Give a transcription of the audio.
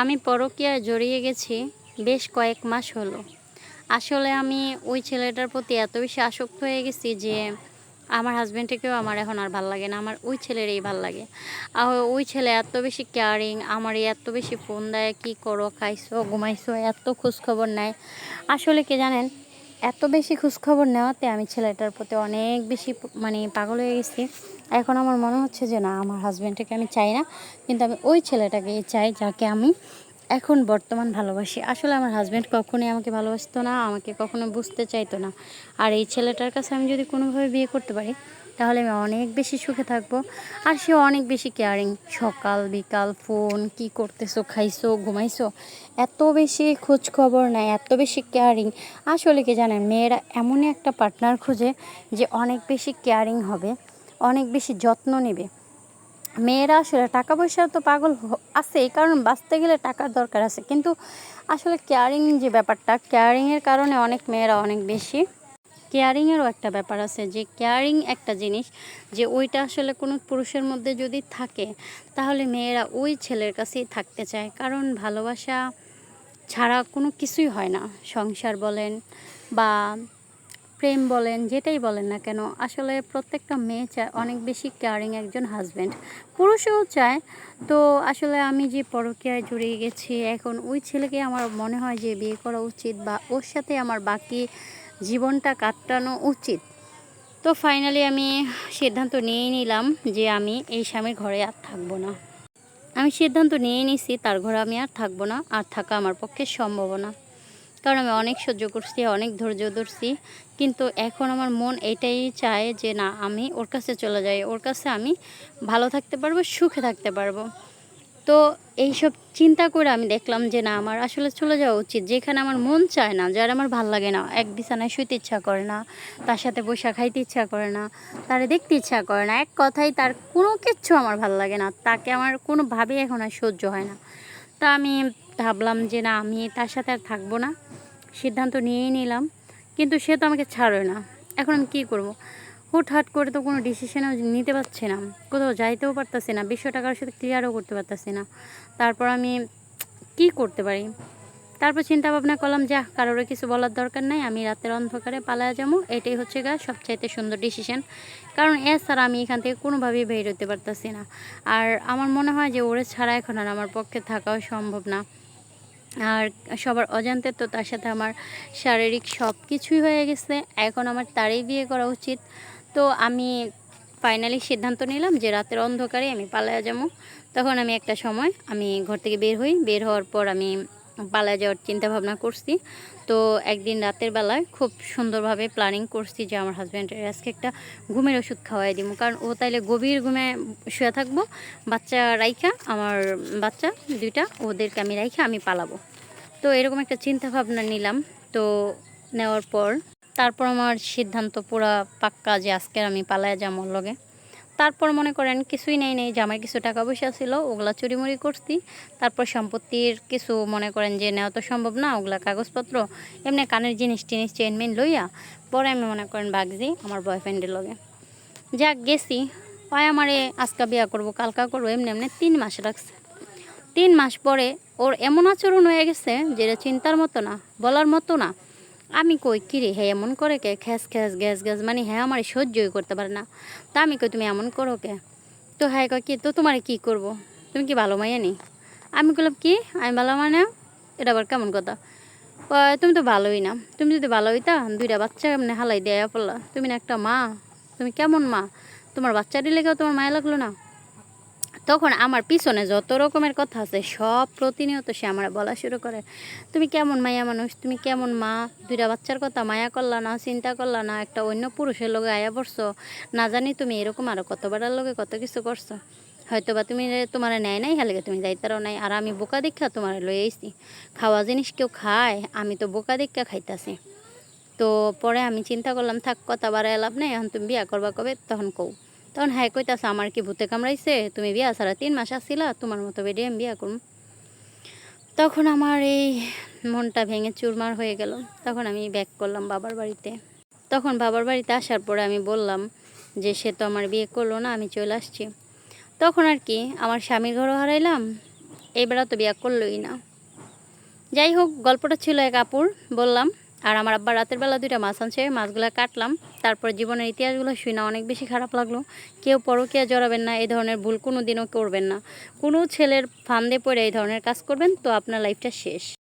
আমি পরকীয়ায় জড়িয়ে গেছি বেশ কয়েক মাস হলো। আসলে আমি ওই ছেলেটার প্রতি এত বেশি আসক্ত হয়ে গেছি যে আমার হাজব্যান্ডটাকেও আমার এখন আর ভালো লাগে না, আমার ওই ছেলেরই ভালো লাগে। আর ওই ছেলে এত বেশি কেয়ারিং আমার এত বেশি ফোন দেয়, কী করো, খাইছো, ঘুমাইছো, এত খোঁজখবর নেয়। আসলে কে জানেন এত বেশি খোঁজখবর নেওয়াতে আমি ছেলেটার প্রতি অনেক বেশি মানে পাগল হয়ে গেছি। এখন আমার মনে হচ্ছে যে, না, আমার হাজব্যান্ডটাকে আমি চাই না। কিন্তু আমি ওই ছেলেটাকে চাই যাকে আমি এখন বর্তমান ভালোবাসি। আসলে আমার হাজব্যান্ড কখনোই আমাকে ভালোবাসতো না, আমাকে কখনো বুঝতে চাইতো না। আর এই ছেলেটার কাছে আমি যদি কোনোভাবে বিয়ে করতে পারি তাহলে আমি অনেক বেশি সুখে থাকব। আর সে অনেক বেশি কেয়ারিং সকাল, বিকাল ফোন কি করতেছো, খাইছো, ঘুমাইছো? এত বেশি খোঁজ খবর নেয় এত বেশি কেয়ারিং আসলে কি জানেন, মেয়েরা এমনই একটা পার্টনার খোঁজে যে অনেক বেশি কেয়ারিং হবে, অনেক বেশি যত্ন নেবে। মেয়েরা আসলে টাকা পয়সা তো পাগল আছে কারণ বাঁচতে গেলে টাকার দরকার আছে। কিন্তু আসলে কেয়ারিং যে ব্যাপারটা কেয়ারিংয়ের কারণে অনেক মেয়েরা অনেক বেশি কেয়ারিংয়েরও একটা ব্যাপার আছে যে কেয়ারিং একটা জিনিস যে ওইটা আসলে কোনো পুরুষের মধ্যে যদি থাকে, তাহলে মেয়েরা ওই ছেলের কাছেই থাকতে চায়। কারণ ভালোবাসা ছাড়া কোনো কিছুই হয় না। সংসার বলেন বা প্রেম বলেন, যেটাই বলেন না কেন, আসলে প্রত্যেকটা মেয়ে চায় অনেক বেশি কেয়ারিং একজন হাজব্যান্ড পুরুষও চায়। তো আসলে আমি যে পরকীয়ায় জড়িয়ে গেছি, এখন ওই ছেলেকে আমার মনে হয় যে বিয়ে করা উচিত বা ওর সাথে আমার বাকি জীবনটা কাটানো উচিত। তো ফাইনালি আমি সিদ্ধান্ত নিয়েই নিলাম যে আমি এই স্বামীর ঘরে আর থাকব না। আমি সিদ্ধান্ত নিয়ে নিছি, তার ঘরে আমি আর থাকব না, আর থাকা আমার পক্ষে সম্ভব না। কারণ আমি অনেক সহ্য করছি, অনেক ধৈর্য ধরছি, কিন্তু এখন আমার মন এটাই চায় যে না, আমি ওর কাছে চলে যাই, ওর কাছে আমি ভালো থাকতে পারব, সুখে থাকতে পারব। তো এইসব চিন্তা করে আমি দেখলাম যে না, আমার আসলে চলে যাওয়া উচিত। যেখানে আমার মন চায় না, যার আমার ভালো লাগে না। এক বিছানায় শুইতে ইচ্ছা করে না, তার সাথে বসে খাইতে ইচ্ছা করে না, তারে দেখতে ইচ্ছা করে না। এক কথাই তার কোনো কিচ্ছু আমার ভালো লাগে না, তাকে আমার কোনোভাবেই এখন আর সহ্য হয় না। তা আমি ভাবলাম যে না, আমি তার সাথে আর থাকব না। সিদ্ধান্ত নিয়েই নিলাম, কিন্তু সে তো আমাকে ছাড়ে না। এখন আমি কী করব? হুটহাট করে তো কোনো ডিসিশনও নিতে পারছি না। কোথাও যাইতেও পারতাছি না বিশ্ব টাকার সাথে ক্লিয়ারও করতে পারতাছি না। তারপর আমি কি করতে পারি? তারপর চিন্তা ভাবনা করলাম, যা কারোর কিছু বলার দরকার নাই, আমি রাতের অন্ধকারে পালায়া যাব। এটাই হচ্ছে গা সবচাইতে সুন্দর ডিসিশন কারণ এছাড়া আমি এখান থেকে কোনোভাবেই বের হতে পারতাছি না। আর আমার মনে হয় যে ওরে ছাড়া এখন আর আমার পক্ষে থাকাও সম্ভব না। আর সবার অজান্তে তো তার সাথে আমার শারীরিক সব কিছুই হয়ে গেছে। এখন আমার তারই বিয়ে করা উচিত। তো আমি ফাইনালি সিদ্ধান্ত নিলাম যে রাতের অন্ধকারে আমি পালায়া যাব। তখন আমি একটা সময় আমি ঘর থেকে বের হই। বের হওয়ার পর আমি পালায়া যাওয়ার চিন্তা ভাবনা করছি। তো একদিন রাতের বেলায় খুব সুন্দরভাবে প্ল্যানিং করছি যে আমার হাজব্যান্ডের আজকে একটা ঘুমের ওষুধ খাওয়াই দিব। কারণ ও তাইলে গভীর ঘুমে শুয়ে থাকব। বাচ্চা রাইখা, আমার বাচ্চা দুইটা, ওদেরকে আমি রাইখা আমি পালাবো। তো এরকম একটা চিন্তা ভাবনা নিলাম। তো নেওয়ার পর তারপর আমার সিদ্ধান্ত পুরা পাক্কা যে আজকের আমি পালায় যাব ওর লগে। তারপর মনে করেন কিছুই নেই নেই, জামাই কিছু টাকা পয়সা ছিল, ওগুলা চুরিমুরি করছি। তারপর সম্পত্তির কিছু মনে করেন যে নেওয়া তো সম্ভব না, ওগুলা কাগজপত্র, এমনি কানের জিনিস টিনিস চেন মেন লইয়া পরে আমি মনে করেন বাগজি আমার বয়ফ্রেন্ডের লগে। যাক, গেছি। ওই আমারে আজকা বিয়া করব, কালকা করব, এমনি এমনি তিন মাস রাখছে। তিন মাস পরে ওর এমন আচরণ হয়ে গেছে যেটা চিন্তার মতো না, বলার মতো না। আমি কই কিরে হ্যাঁ এমন করে কে? খ্যাস খ্যাস, গ্যাস গ্যাস মানে হ্যাঁ আমার সহ্যই করতে পারে না। তা আমি কই, তুমি এমন করো কে? তো হ্যাঁ কয় কি, তো তোমার কি করব? তুমি কি ভালো মাইয়া নি? আমি বললাম কি? আমি ভালো মানে? এটা আবার কেমন কথা? তুমি তো ভালোই না। তুমি যদি ভালো হইতা, দুইটা বাচ্চা এমনি হালাই দেয়া পড়লা। তুমি না একটা মা। তুমি কেমন মা? তোমার বাচ্চাটি লেগেও তোমার মায়া লাগল না? তখন আমার পিছনে যত রকমের কথা আছে, সব প্রতিনিয়ত সে আমার বলা শুরু করে। তুমি কেমন মায়া মানুষ? তুমি কেমন মা? দুইটা বাচ্চার কথা মায়া করলা না, চিন্তা করলা না? একটা অন্য পুরুষের লোকে আয়া পড়ছো? না জানি তুমি এরকম আরও কতবারের লোকে কত কিছু করছ। হয়তো বা তুমি তোমার নেয় নাই হালে তুমি যাইতারও নাই, আর আমি বোকা দীক্ষা তোমার লয়ে আইছি। খাওয়া জিনিস কেউ খায়, আমি তো বোকা দীক্ষা খাইতাছি। তো পরে আমি চিন্তা করলাম, থাক, কথা বাড়ায় লাভ নেই, এখন তুমি বিয়া করবা কবে? তখন কও। তখন হ্যাঁ কইতাছে, আমার কি ভূতে কামড়াইছে? তুমি বিয়া ছাড়া তিন মাস আসছিলা তোমার মতো বেডে আমি বিয়া করুম। তখন আমার এই মনটা ভেঙে চুরমার হয়ে গেল। তখন আমি ব্যাক করলাম বাবার বাড়িতে। তখন বাবার বাড়িতে আসার পরে আমি বললাম যে, সে তো আমার বিয়ে করল না, আমি চলে আসছি। তখন আর কি আমার স্বামীর ঘরও হারাইলাম, এবার তো বিয়া করলোই না। যাই হোক, গল্পটা ছিল এক আপুর, বললাম আর আমার আব্বা রাতের বেলা দুইটা মাছ আনছে, মাছগুলো কাটলাম। তারপর জীবনের ইতিহাসগুলো শুনে অনেক বেশি খারাপ লাগল। কেউ পরকিয়া জড়াবেন না, এই ধরনের ভুল কোনো দিনও করবেন না। কোনো ছেলের ফান্দে পড়ে এই ধরনের কাজ করবেন, তো আপনার লাইফটা শেষ।